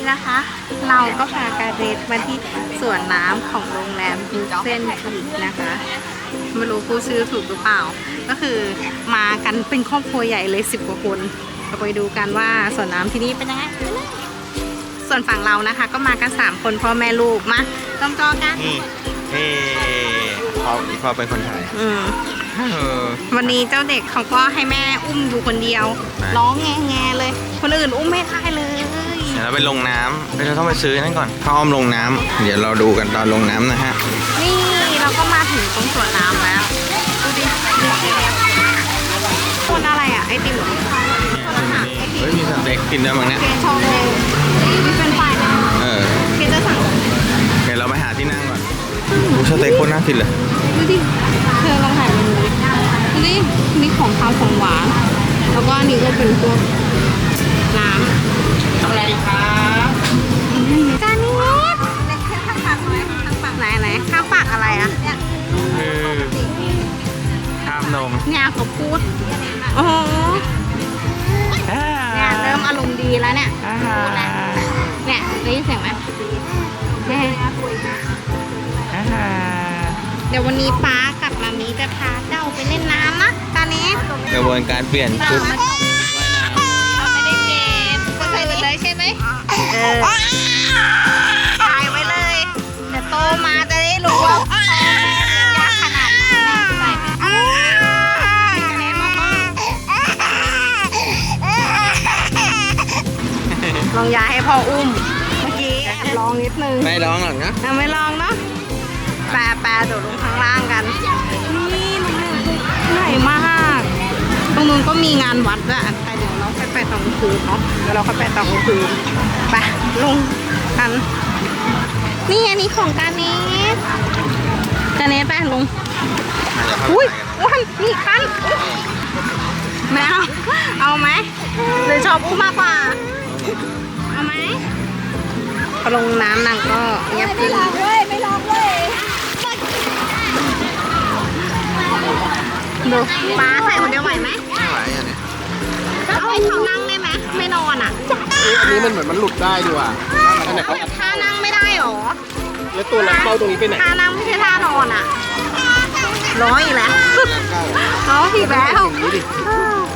นี้นะคะ เราก็พาการเดทมาที่สวนน้ำของโรงแรมฮูเซนทีกนะคะ ไม่รู้ผู้ชื่อถูกหรือเปล่า ก็คือมากันเป็นครอบครัวใหญ่เลยสิบกว่าคนเราไปดูกันว่าสวนน้ำที่นี่เป็นยังไงไปเลยส่วนฝั่งเรานะคะ ก็มากัน3คนพ่อแม่ลูกมาจองจอกันนี่เฮ้พอพอเป็นคนไทยอืมเออวันนี้เจ้าเด็กเขาก็ให้แม่อุ้มอยู่คนเดียวไหนร้องแงแงๆเลย คนอื่นอุ้มไม่ได้เลยเดี๋ยวเราไปลงน้ำเราต้องไปซื้อนั่นก่อนข้าวอ้อมลงน้ำเดี๋ยวเราดูกันตอนลงน้ำนะฮะนี่เราก็มาถึงตรงสวนน้ำแล้วดูดิคนอะไรอะไอติมเหรอคนอาหารไอติมเฮ้ยมีสเต็กกินด้วยมั้งเนี่ยเกชอบเลยมีเป็นไฟเลยเออเกจะสั่งเดี๋ยวเราไปหาที่นั่งก่อนโอ้สเต็กโคตรน่ากินเลยดูดิเธอลองถ่ายเมนูดิดูดินี่ของข้าวของหวานแล้วก็อันนี้ก็เป็นพวกน้ำ เนี่ยเขาพูดโอ้โหเนี่ยเริ่มอารมณ์ดีแล้วเนี่ยพูดแล้วเนี่ยได้ยินเสียงไหมเฮ้เดี๋ยววันนี้ป้ากับมามีจะพาเจ้าไปเล่นน้ำนะตอนนี้กระบวนการเปลี่ยนชุด เราไม่ได้เกณฑ์ก็ใส่เลยใช่ไหมเออ องยาให้พ่ออุ้ม เมื่อกี้แอบลองนิดนึงไม่ร้องหรอกนะยังไม่ลองเนาะแปรแปรโดดลงข้างล่างกัน นี่น้องแมวเหนื่อยมาก ตรงนู้นก็มีงานวัดด้วยแต่เดี๋ยวเราค่อยไปตอนกลางคืนเนาะเดี๋ยวเราค่อยไปตอนกลางคืนไปลงกัน นี่อันนี้ของการเนสการเนสไปลงอุ้ยอ้วนมีคันอุ๊ยแมวเอาไหมหรือชอบอุ้มมากกว่า เอาไหมพอลงน้ำนางก็เงียบขึ้นไม่ลองเลยดูป้าใส่คนเดียวไหวไหมไม่ไหวอะเนี่ยเอาให้เขานั่งได้ไหมไม่นอนอะอันนี้มันเหมือนมันหลุดได้ดีว่ะอันไหนเขาท่านั่งไม่ได้หรอ แล้วตัวเราเข้าตรงนี้ไปไหนท่านั่งไม่ใช่ท่านอนอะร้อยอีกแล้วร้อยอีกแล้วอย่างนี้ดิ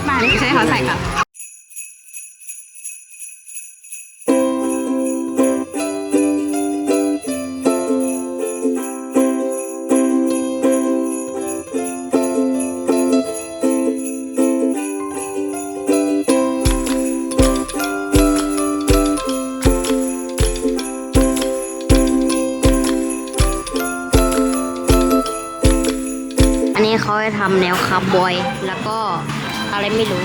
มาไม่ใช่เขาใส่กัน เขาจะทำแนวคาร์บอย แล้วก็อะไรไม่รู้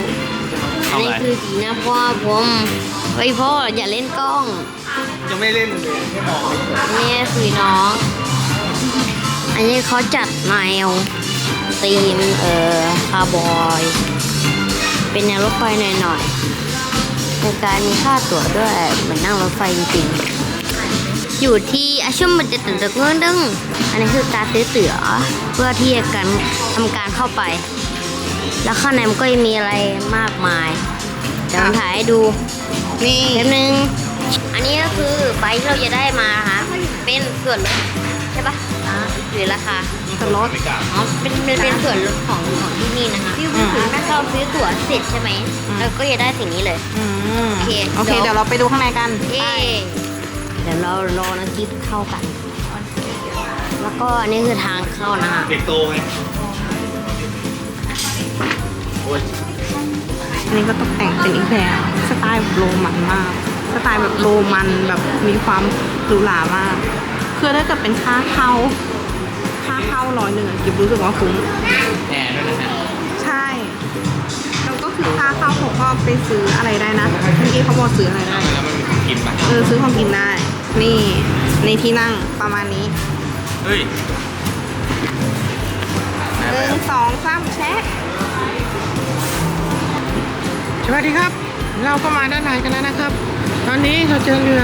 อันนี้คือสีหน้าพ่อผมเฮ้ยพ่ออย่าเล่นกล้อง จะไม่เล่นเลยนี่คือน้อง อันนี้เขาจัดแนวธีมเอ่อคาร์บอย เป็นแนวรถไฟหน่อยๆในการมีค่าตั๋วด้วยเหมือนนั่งรถไฟจริงๆ อยู่ที่อาชุมมันจะตื่นตะเงื่อนดึงอันนี้คือการซื้อตั๋วเพื่อที่จะการทำการเข้าไป แล้วข้างในมันก็ยังมีอะไรมากมายเดี๋ยวผมถ่ายให้ดูนี่แป๊บนึงอันนี้ก็คือไฟที่เราจะได้มานะคะเป็นส่วนลดใช่ปะหรือราคาสล็อตอ๋อเป็นเป็นเป็นส่วนลดของของที่นี่นะคะถ้าเราซื้อตั๋วเสร็จใช่ไหมเราก็จะได้สิ่งนี้เลยอืมโอเคโอเค เดี๋ยวเราไปดูข้างในกันเย้ เดี๋ยวเรารอน้ำจิ้มเข้ากัน แล้วก็อันนี้คือทางเข้านะคะเด็กโตไงโอ้ยอันนี้ก็ตกแต่งเป็นอีกแบบสไตล์แบบโรมันมาก สไตล์แบบโรมันแบบมีความหรูหรามาก คือถ้าเกิดเป็นค่าเข้า ค่าเข้าร้อยหนึ่งอะกิบรู้สึกว่าคุ้มแอร์ด้วยนะฮะใช่ แล้วก็คือค่าเข้าเขาก็ไปซื้ออะไรได้นะเมื่อกี้เขาบอกซื้ออะไรได้ แล้วมันมีกินปะเออซื้อของกินได้ นี่ในที่นั่งประมาณนี้เฮ้ยหนึ่งสองสามแชะสวัสดีครับ เราก็มาด้านในกันแล้วนะครับ ตอนนี้เราเจอเรือ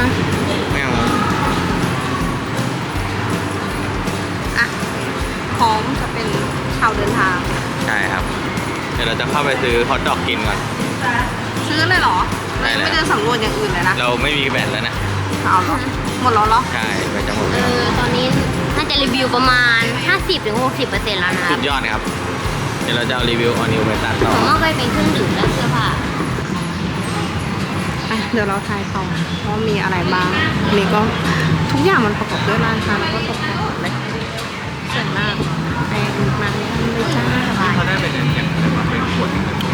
ไม่เอาอะพร้อมจะเป็นชาวเดินทาง ใช่ครับ เดี๋ยวเราจะเข้าไปซื้อฮอทดอกกินก่อน ซื้อเลยเหรอมใช่ยังแล้วไม่ได้สำรวจอย่างอื่นเลยนะ เราไม่มีแบตแล้วนะ เอาเหรอหมดแล้วเหรอ ใช่แบตจะหมดเอแล้วอตอนนี้น่าจะรีวิวประมาณ 50-60%แล้วนะคสุรับดยอดครับ เดี๋ยวเราจะเอารีวิวออนิวไปตัดต่อผมว่าก็เป็นเครื่องดื่มและเสื้อผ้าอะเดี๋ยวเราทายต่อว่ามีอะไรบ้างนี่ก็ทุกอย่างมันประกอบด้วยราคาแล้วก็ตกแต่งหมดเลยสวยมากแพงมากเลยจ้า เขาได้เป็นอย่างเป็นขวด